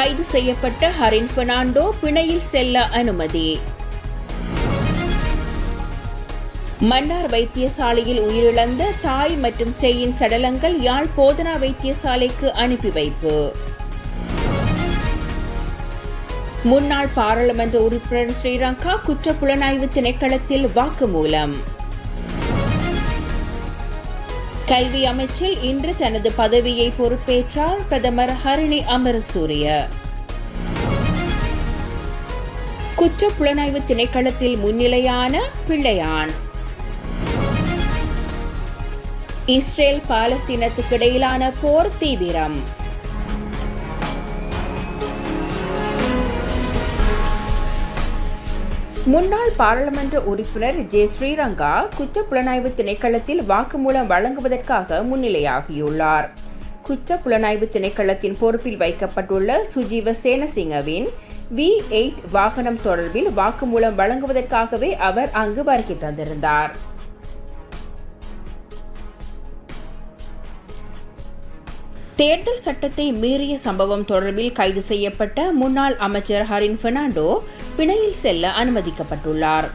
கைது செய்யப்பட்ட ஹரின் பெர்னாண்டோ பிணையில் செல்ல அனுமதி. மன்னார் வைத்தியசாலையில் உயிரிழந்த தாய் மற்றும் சேயின் சடலங்கள் யாழ் போதனா வைத்தியசாலைக்கு அனுப்பி வைப்பு. முன்னாள் பாராளுமன்ற உறுப்பினர் ஸ்ரீலங்கா குற்ற புலனாய்வு திணைக்களத்தில் வாக்குமூலம். கல்வி அமைச்சில் இன்று தனது பதவியை பொறுப்பேற்றார் பிரதமர் ஹரிணி அமரசூரிய. குற்ற புலனாய்வு திணைக்களத்தில் முன்னிலையான பிள்ளையான். இஸ்ரேல் பாலஸ்தீனத்துக்கு இடையிலான போர் தீவிரம். முன்னாள் பாராளுமன்ற உறுப்பினர் ஜே ஸ்ரீரங்கா குற்ற புலனாய்வு திணைக்களத்தில் வாக்குமூலம் வழங்குவதற்காக முன்னிலையாகியுள்ளார். குற்ற புலனாய்வு திணைக்களத்தின் பொறுப்பில் வைக்கப்பட்டுள்ள சுஜீவ சேனசிங்கவின் வி எயிட் வாகனம் தொடர்பில் வாக்குமூலம் வழங்குவதற்காகவே அவர் அங்கு வருகை தந்திருந்தார். தேர்தல் சட்டத்தை மீறிய சம்பவம் தொடர்பில் கைது செய்யப்பட்ட முன்னாள் அமைச்சர் ஹரின் பெர்னாண்டோ பிணையில் செல்ல அனுமதிக்கப்பட்டுள்ளார்.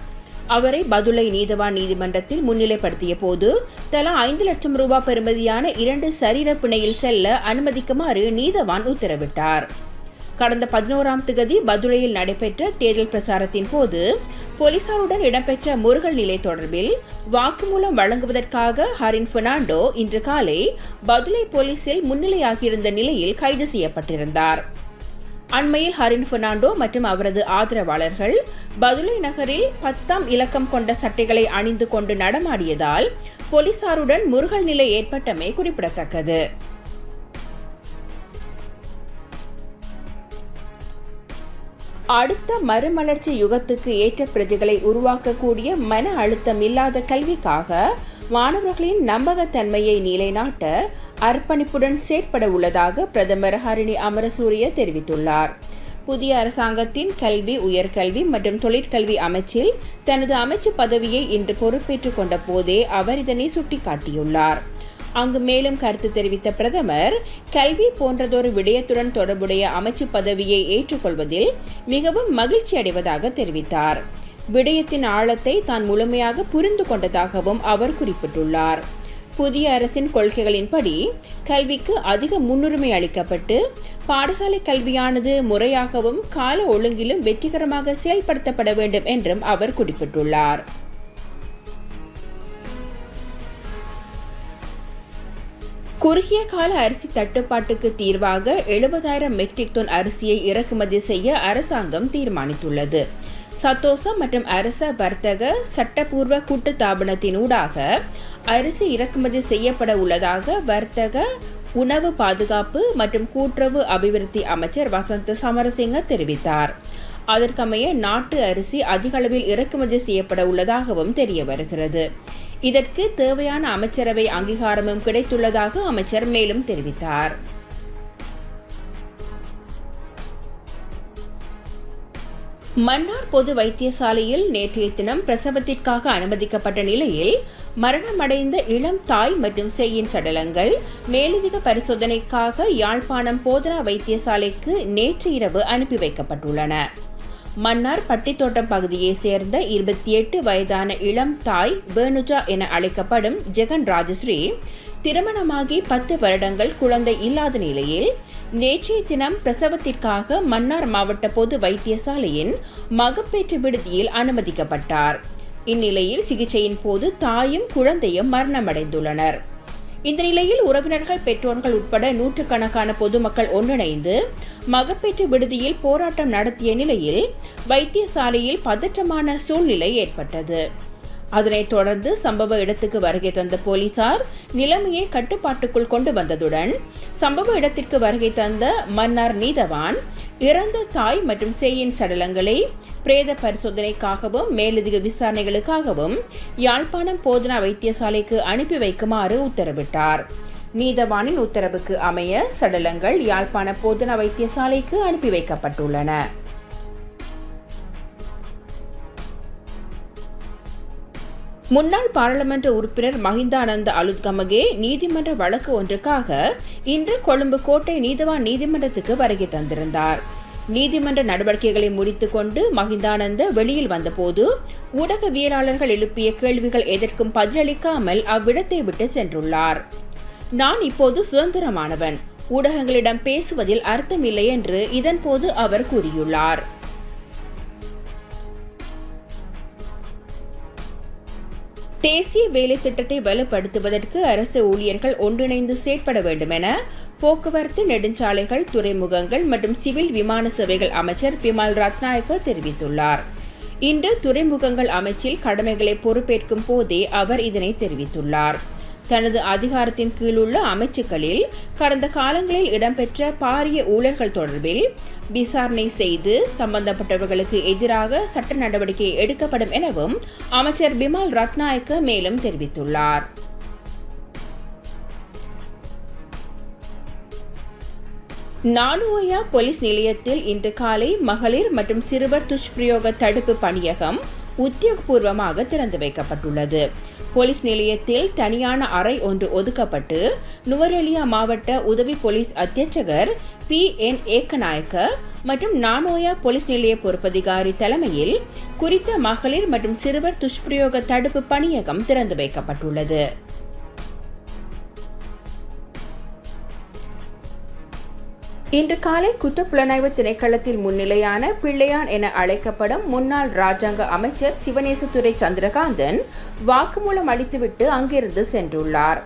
அவரை பதுளை நீதவான் நீதிமன்றத்தில் முன்னிலைப்படுத்திய போது தலா ஐந்து லட்சம் ரூபாய் பெறுமதியான இரண்டு சரீர பிணையில் செல்ல அனுமதிக்குமாறு நீதவான் உத்தரவிட்டார். கடந்த பதினோராம் திகதி பதுளையில் நடைபெற்ற தேர்தல் பிரசாரத்தின் போது போலீசாருடன் இடம்பெற்ற முருகல் நிலை தொடர்பில் வாக்குமூலம் வழங்குவதற்காக ஹரின் பெர்னாண்டோ இன்று காலை பதுளை போலீசில் முன்னிலையாகியிருந்த நிலையில் கைது செய்யப்பட்டிருந்தார். அண்மையில் ஹரின் பெர்னாண்டோ மற்றும் அவரது ஆதரவாளர்கள் பதுளை நகரில் பத்தாம் இலக்கம் கொண்ட சட்டைகளை அணிந்து கொண்டு நடமாடியதால் போலீசாருடன் முருகல் நிலை ஏற்பட்டமை குறிப்பிடத்தக்கது. அடுத்த மறுமலர்ச்சி யுகத்துக்கு ஏற்ற பிரஜைகளை உருவாக்கக்கூடிய மன அழுத்தம் இல்லாத கல்விக்காக மாணவர்களின் நம்பகத்தன்மையை நிலைநாட்ட அர்ப்பணிப்புடன் செயற்பட உள்ளதாக பிரதமர் ஹரிணி அமரசூரிய தெரிவித்துள்ளார். புதிய அரசாங்கத்தின் கல்வி உயர்கல்வி மற்றும் தொழிற்கல்வி அமைச்சில் தனது அமைச்சு பதவியை இன்று பொறுப்பேற்றுக் கொண்ட போதே அவர் இதனை சுட்டிக்காட்டியுள்ளார். அங்கு மேலும் கருத்து தெரிவித்த பிரதமர் கல்வி போன்றதொரு விடயத்துடன் தொடர்புடைய அமைச்சு பதவியை ஏற்றுக்கொள்வதில் மிகவும் மகிழ்ச்சி அடைவதாக தெரிவித்தார். விடயத்தின் ஆழத்தை தான் முழுமையாக புரிந்து கொண்டதாகவும் அவர் குறிப்பிட்டுள்ளார். புதிய அரசின் கொள்கைகளின்படி கல்விக்கு அதிக முன்னுரிமை அளிக்கப்பட்டு பாடசாலை கல்வியானது முறையாகவும் கால ஒழுங்கிலும் வெற்றிகரமாக செயல்படுத்தப்பட வேண்டும் என்றும் அவர் குறிப்பிட்டுள்ளார். குறுகிய கால அரிசி தட்டுப்பாட்டுக்கு தீர்வாக எழுபதாயிரம் மெட்ரிக் டன் அரிசியை இறக்குமதி செய்ய அரசாங்கம் தீர்மானித்துள்ளது. சத்தோசம் மற்றும் அரச வர்த்தக சட்டப்பூர்வ கூட்டுத்தாபனத்தினூடாக அரிசி இறக்குமதி செய்யப்பட உள்ளதாக வர்த்தக உணவு பாதுகாப்பு மற்றும் கூட்டுறவு அபிவிருத்தி அமைச்சர் வசந்த சமரசிங்க தெரிவித்தார். அதற்கமைய நாட்டு அரிசி அதிகளவில் இறக்குமதி செய்யப்பட உள்ளதாகவும் தெரிய வருகிறது. இதற்கு தேவையான அமைச்சரவை அங்கீகாரமும் கிடைத்துள்ளதாக அமைச்சர் மேலும் தெரிவித்தார். மன்னார் பொது வைத்தியசாலையில் நேற்றைய தினம் பிரசவத்திற்காக அனுமதிக்கப்பட்ட நிலையில் மரணமடைந்த இளம் தாய் மற்றும் செய்யின் சடலங்கள் மேலதிக பரிசோதனைக்காக யாழ்ப்பாணம் போதனா வைத்தியசாலைக்கு நேற்று இரவு அனுப்பி வைக்கப்பட்டுள்ளன. மன்னார் பட்டித்தோட்டம் பகுதியைச் சேர்ந்த இருபத்தி எட்டு வயதான இளம் தாய் வேணுஜா என அழைக்கப்படும் ஜெகன் ராஜஸ்ரீ திருமணமாகி பத்து வருடங்கள் குழந்தை இல்லாத நிலையில் நேற்றைய தினம் பிரசவத்திற்காக மன்னார் மாவட்ட பொது வைத்தியசாலையின் மகப்பேற்று விடுதியில் அனுமதிக்கப்பட்டார். இந்நிலையில் சிகிச்சையின் போது தாயும் குழந்தையும் மரணமடைந்துள்ளனர். இந்த நிலையில் உறவினர்கள் பெற்றோர்கள் உட்பட நூற்றுக்கணக்கான பொதுமக்கள் ஒன்றிணைந்து மகப்பேற்று விடுதியில் போராட்டம் நடத்திய நிலையில் வைத்தியசாலையில் பதற்றமான சூழ்நிலை ஏற்பட்டது. அதனைத் தொடர்ந்து சம்பவ இடத்துக்கு வருகை தந்த போலீசார் நிலைமையை கட்டுப்பாட்டுக்குள் கொண்டு வந்ததுடன் சம்பவ இடத்திற்கு வருகை தந்த மன்னார் நீதவான் இறந்த தாய் மற்றும் சேயின் சடலங்களை பிரேத பரிசோதனைக்காகவும் மேலதிக விசாரணைகளுக்காகவும் யாழ்ப்பாணம் போதனா வைத்தியசாலைக்கு அனுப்பி வைக்குமாறு உத்தரவிட்டார். நீதவானின் உத்தரவுக்கு அமைய சடலங்கள் யாழ்ப்பாண போதனா வைத்தியசாலைக்கு அனுப்பி வைக்கப்பட்டுள்ளன. முன்னாள் பாராளுமன்ற உறுப்பினர் மஹிந்தானந்த அலுத்கமகே நீதிமன்ற வழக்கு ஒன்றுக்காக இன்று கொழும்பு கோட்டை நீதவான் நீதிமன்றத்துக்கு வருகை தந்திருந்தார். நீதிமன்ற நடவடிக்கைகளை முடித்துக்கொண்டு மஹிந்தானந்த வெளியில் வந்தபோது ஊடகவியலாளர்கள் எழுப்பிய கேள்விகள் எதற்கும் பதிலளிக்காமல் அவ்விடத்தை விட்டு சென்றுள்ளார். நான் இப்போது சுதந்திரமானவன். ஊடகங்களிடம் பேசுவதில் அர்த்தமில்லை என்று இதன்போது அவர் கூறியுள்ளார். தேசிய வேலை திட்டத்தை வலுப்படுத்துவதற்கு அரசு ஊழியர்கள் ஒன்றிணைந்து செயற்பட வேண்டும் என போக்குவரத்து நெடுஞ்சாலைகள் துறைமுகங்கள் மற்றும் சிவில் விமான சேவைகள் அமைச்சர் பிமல் ரத்நாயக்க தெரிவித்துள்ளார். இன்று துறைமுகங்கள் அமைச்சில் கடமைகளை பொறுப்பேற்கும் போதே அவர் இதனை தெரிவித்துள்ளார். தனது அதிகாரத்தின் கீழுள்ள அமைச்சுக்களில் கடந்த காலங்களில் இடம்பெற்ற பாரிய ஊழல்கள் தொடர்பில் விசாரணை செய்து சம்பந்தப்பட்டவர்களுக்கு எதிராக சட்ட நடவடிக்கை எடுக்கப்படும் எனவும் அமைச்சர் பிமல் ரத்நாயக்க மேலும் தெரிவித்துள்ளார். நானுயா போலீஸ் நிலையத்தில் இன்று காலை மகளிர் மற்றும் சிறுவர் துஷ்பிரயோக தடுப்பு பணியகம் உத்தியோகபூர்வமாக திறந்து வைக்கப்பட்டுள்ளது. போலீஸ் நிலையத்தில் தனியான அறை ஒன்று ஒதுக்கப்பட்டு நுவரெலியா மாவட்ட உதவி போலீஸ் அத்தியட்சகர் பி. என். ஏக்கநாயக்க மற்றும் நானோயா போலீஸ் நிலைய பொறுப்பதிகாரி தலைமையில் குறித்த மகளிர் மற்றும் சிறுவர் துஷ்பிரயோக தடுப்பு பணியகம் திறந்து வைக்கப்பட்டுள்ளது. இன்று காலை குற்றப்புலனாய்வு திணைக்களத்தில் முன்னிலையான பிள்ளையான் என அழைக்கப்படும் முன்னாள் ராஜாங்க அமைச்சர் சிவநேசத்துறை சந்திரகாந்தன் வாக்குமூலம் அளித்துவிட்டு அங்கிருந்து சென்றுள்ளார்.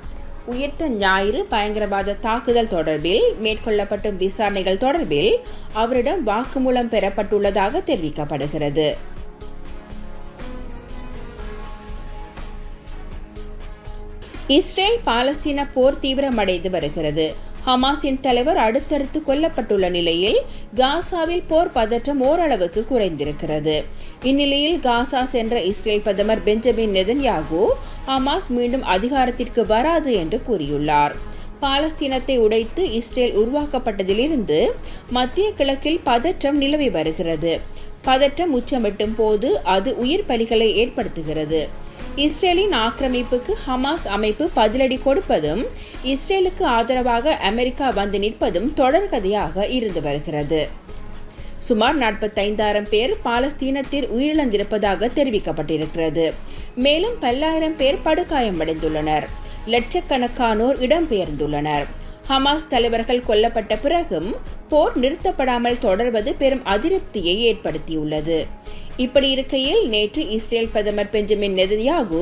உயிர்த்த ஞாயிறு பயங்கரவாத தாக்குதல் தொடர்பில் மேற்கொள்ளப்பட்டும் விசாரணைகள் தொடர்பில் அவரிடம் வாக்குமூலம் பெறப்பட்டுள்ளதாக தெரிவிக்கப்படுகிறது. இஸ்ரேல் பாலஸ்தீன போர் தீவிரமடைந்து வருகிறது. ஹமாஸின் தலைவர் அடுத்தடுத்து கொல்லப்பட்டுள்ள நிலையில் காசாவில் போர் பதற்றம் ஓரளவுக்கு குறைந்திருக்கிறது. இந்நிலையில் காசா சென்ற இஸ்ரேல் பிரதமர் பெஞ்சமின் நெதன்யாகு ஹமாஸ் மீண்டும் அதிகாரத்திற்கு வராது என்று கூறியுள்ளார். பாலஸ்தீனத்தை உடைத்து இஸ்ரேல் உருவாக்கப்பட்டதிலிருந்து மத்திய கிழக்கில் பதற்றம் நிலவி வருகிறது. பதற்றம் உச்சமிட்டும் போது அது உயிர் பலிகளை ஏற்படுத்துகிறது. இஸ்ரேலின் ஆக்கிரமிப்புக்கு ஹமாஸ் அமைப்பு பதிலடி கொடுப்பதும் இஸ்ரேலுக்கு ஆதரவாக அமெரிக்கா வந்து நிற்பதும் தொடர்கதையாக இருந்து வருகிறது. சுமார் நாற்பத்தைந்தாயிரம் பேர் பாலஸ்தீனத்தில் உயிரிழந்திருப்பதாக தெரிவிக்கப்பட்டிருக்கிறது. மேலும் பல்லாயிரம் பேர் படுகாயமடைந்துள்ளனர். லட்சக்கணக்கானோர் இடம்பெயர்ந்துள்ளனர். ஹமாஸ் தலைவர்கள் கொல்லப்பட்ட பிறகும் போர் நிறுத்தப்படாமல் தொடர்வது பெரும் அதிருப்தியை ஏற்படுத்தியுள்ளது. இப்படி இருக்கையில் நேற்று இஸ்ரேல் பிரதமர் பெஞ்சமின் நெதன்யாகு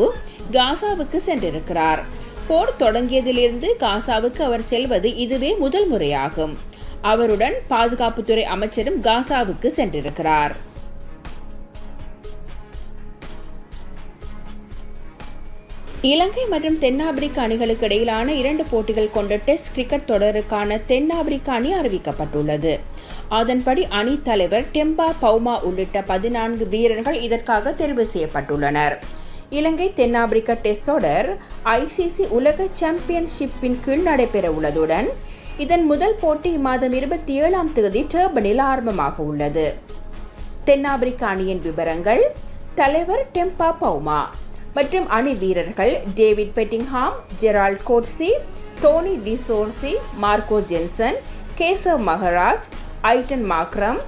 காசாவுக்கு சென்றிருக்கிறார். போர் தொடங்கியதிலிருந்து காசாவுக்கு அவர் செல்வது இதுவே முதல் முறையாகும். அவருடன் பாதுகாப்புத்துறை அமைச்சரும் காசாவுக்கு சென்றிருக்கிறார். இலங்கை மற்றும் தென்னாப்பிரிக்க அணிகளுக்கு இடையிலான இரண்டு போட்டிகள் கொண்ட டெஸ்ட் கிரிக்கெட் தொடருக்கான தென்னாப்பிரிக்க அணி அறிவிக்கப்பட்டுள்ளது. அதன்படி அணி தலைவர் டெம்பா பவுமா உள்ளிட்ட பதினான்கு வீரர்கள் இதற்காக தெரிவு செய்யப்பட்டுள்ளனர். இலங்கை தென்னாப்பிரிக்க டெஸ்ட் தொடர் ஐசிசி உலக சாம்பியன்ஷிப்பின் கீழ் நடைபெற உள்ளதுடன் இதன் முதல் போட்டி இம்மாதம் இருபத்தி ஏழாம் தேதி டர்பனில் ஆரம்பமாக உள்ளது. தென்னாப்பிரிக்க அணியின் விவரங்கள் தலைவர் டெம்பா பவுமா மற்றும் அணி வீரர்கள் David Bedingham Gerald Coetzee Tony de Zorzi Marco Jansen Keshav Maharaj Aiden Markram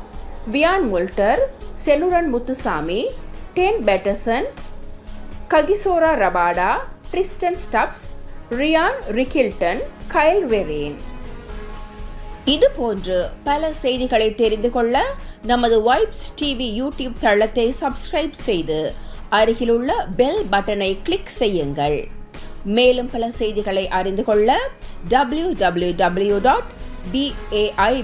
Wiaan Mulder Senuran Muthusamy Dane Paterson Kagiso Rabada Tristan Stubbs Ryan Rickelton Kyle Verreynne இது போன்று பல செய்திகளை தெரிந்து கொள்ள நமது வைப்ஸ் டிவி யூடியூப் தளத்தை சப்ஸ்கிரைப் செய்து அருகிலுள்ள பெல் பட்டனை கிளிக் செய்யுங்கள். மேலும் பல செய்திகளை அறிந்து கொள்ள W W W dot PAI